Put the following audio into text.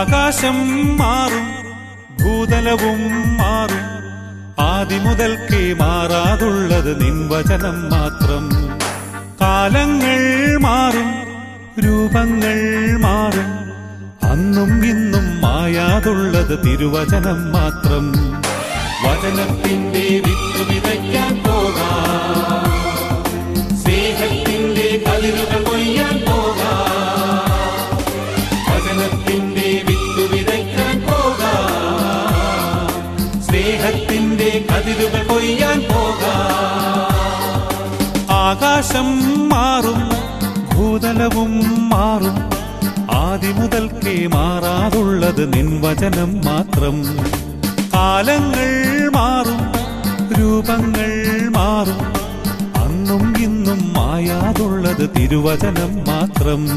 ആകാശം മാറും ഭൂതലവും മാറും. ആദിമുതൽക്കേ മാറാതുള്ളത് നിൻവചനം മാത്രം. കാലങ്ങൾ മാറും രൂപങ്ങൾ മാറും. അന്നും ഇന്നും മായാതുള്ളത് തിരുവചനം മാത്രം. വചനത്തിന്റെ വിത്തു വിതയ്ക്കാൻ പോകാം. സ്നേഹത്തിന്റെ കതിരുകൾ സ്നേഹത്തിന്റെ കതിരുകൾ കൊയ്യാൻ പോകാം. ആകാശം മാറും ഭൂതലവും മാറും. ആദിമുതൽക്കേ മാറാതുള്ളത് നിൻവചനം മാത്രം. കാലങ്ങൾ മാറും രൂപങ്ങൾ മാറും. അന്നും ഇന്നും മായാതുള്ളത് തിരുവചനം മാത്രം.